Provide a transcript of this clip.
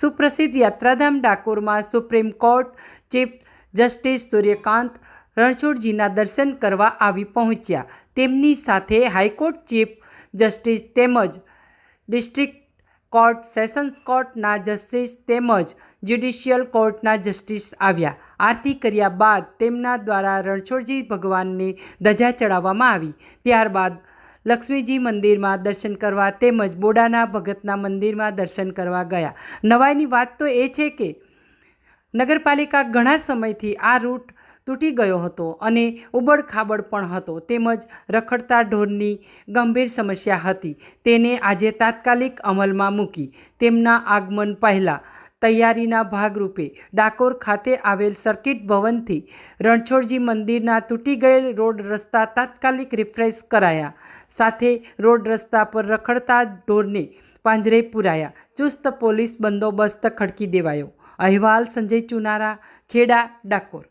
સુપ્રસિદ્ધ યાત્રાધામ ડાકોરમાં supreme court chief justice Suryakant રણછોડજીના દર્શન કરવા આવી પહોંચ્યા. તેમની સાથે હાઈકોર્ટ ચીફ જસ્ટિસ તેમજ ડિસ્ટ્રિક્ટ કોર્ટ, સેશન્સ કોર્ટના જસ્ટિસ તેમજ જ્યુડિશિયલ કોર્ટના જસ્ટિસ આવ્યા. આરતી કર્યા બાદ તેમના દ્વારા રણછોડજી ભગવાનને ધજા ચડાવવામાં આવી. ત્યારબાદ લક્ષ્મીજી મંદિરમાં દર્શન કરવા તેમજ બોડાના ભગતના મંદિરમાં દર્શન કરવા ગયા. નવાઈની વાત તો એ છે કે નગરપાલિકા ઘણા સમયથી આ રૂટ તૂટી ગયો હતો અને ઉબડ ખાબડ પણ હતો. તેમજ રખડતા ઢોરની ગંભીર સમસ્યા હતી. તેને આજે તાત્કાલિક અમલમાં મૂકી. તેમના આગમન પહેલાં તૈયારીના ભાગરૂપે ડાકોર ખાતે આવેલ સર્કિટ ભવનથી રણછોડજી મંદિરના તૂટી ગયેલ રોડ રસ્તા તાત્કાલિક રિફ્રેશ કરાયા. સાથે રોડ રસ્તા પર રખડતા ઢોરને પાંજરે પુરાયા. ચુસ્ત પોલીસ બંદોબસ્ત ખડકી દેવાયો. અહેવાલ સંજય ચુનારા, ખેડા, ડાકોર.